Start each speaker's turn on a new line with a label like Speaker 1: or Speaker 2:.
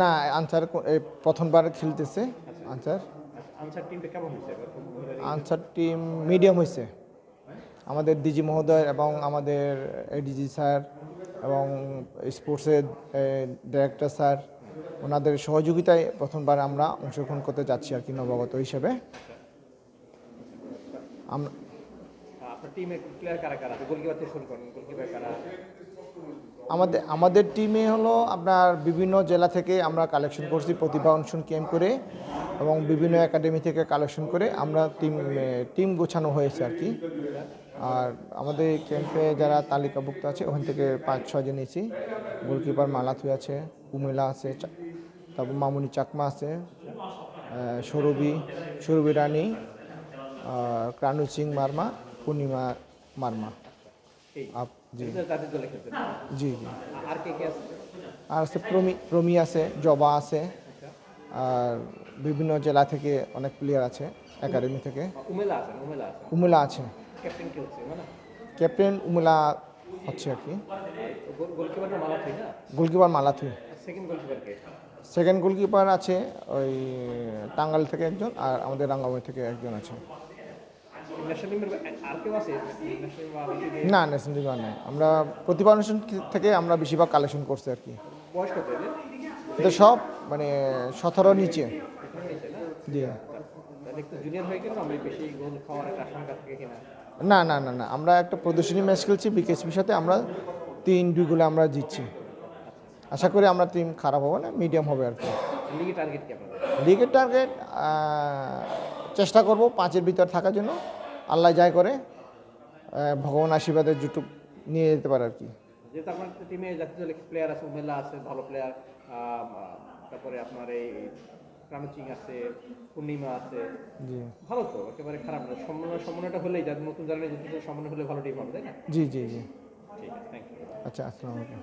Speaker 1: না আনসার প্রথমবার খেলতেছে আনসার
Speaker 2: আচ্ছা, আনসার?
Speaker 1: আনসার টিম মিডিয়াম হয়েছে আমাদের ডিজি মহোদয় এবং আমাদের এডিজি স্যার এবং স্পোর্টসের ডিরেক্টর স্যার ওনাদের সহযোগিতায় প্রথমবার আমরা অংশগ্রহণ করতে যাচ্ছি আর কি নবাগত হিসেবে। আমরা
Speaker 2: আপনার টিমে প্লেয়ার কারা কারা গোলকিপার থেকে শুরু করেন গোলকিপার কারা
Speaker 1: আমাদের আমাদের টিমে হলো আপনার বিভিন্ন জেলা থেকে আমরা কালেকশন করছি, প্রতিভা অনুষ্ঠান ক্যাম্প করে এবং বিভিন্ন একাডেমি থেকে কালেকশন করে আমরা টিম টিম গোছানো হয়েছে আর কি। আর আমাদের ক্যাম্পে যারা তালিকাভুক্ত আছে, ওখান থেকে পাঁচ ছজন নিয়েছি গোলকিপার মালাথুই আছে কুমিলা আছে তারপর মামুনি চাকমা আছে সৌরভী সৌরভী রানী ক্রানু সিং মার্মা পূর্ণিমা মার্মা। আপ জি। জি জি।
Speaker 2: আর আছে?
Speaker 1: প্রমি প্রমি আছে জবা আছে আর বিভিন্ন জেলা থেকে অনেক প্লেয়ার আছে একাডেমি থেকে।
Speaker 2: উমেলা আছে ক্যাপ্টেন মানে?
Speaker 1: উমলা হচ্ছে আর কি। গোলকিপার মালাথুই
Speaker 2: সেকেন্ড গোলকিপার
Speaker 1: আছে ওই টাঙ্গাইল থেকে একজন আর আমাদের রাঙ্গামাটি থেকে একজন আছে। না ন্যাশনাল টিম নেই। আমরা প্রতিভা অনুষ্ঠান থেকে আমরা বেশিরভাগ কালেকশন করছি আর কি। এটা সব মানে সতেরো নিচে।
Speaker 2: না?
Speaker 1: জি।
Speaker 2: গেলে গোল
Speaker 1: না না না না। আমরা একটা প্রদর্শনী ম্যাচ খেলছি বিকেএসপির সাথে আমরা তিন দুইগুলো আমরা জিতছি। আশা করি আমরা টিম খারাপ হবে না মিডিয়াম হবে আর কি। লিগের টার্গেট চেষ্টা করব পাঁচের ভিতর থাকার জন্য। আল্লাহ যায় করে ভগবান আশীর্বাদের জুটু নিয়ে যেতে পারে আর কি।
Speaker 2: যেহেতু আপনার টিমে জাতীয় দলে প্লেয়ার আছে? উমেলা আছে ভালো প্লেয়ার তারপরে আপনার এই রানুচিং আছে পূর্ণিমা আছে।
Speaker 1: জি।
Speaker 2: ভালো তো একেবারে খারাপ না। সমন্বয় সমন্বয়টা হলেই যাদের নতুন জার্নি সমন্বয় হলে ভালো টিম হবে তাই না?
Speaker 1: জি জি জি।
Speaker 2: ঠিক আছে থ্যাংক ইউ
Speaker 1: আচ্ছা আসসালামু আলাইকুম।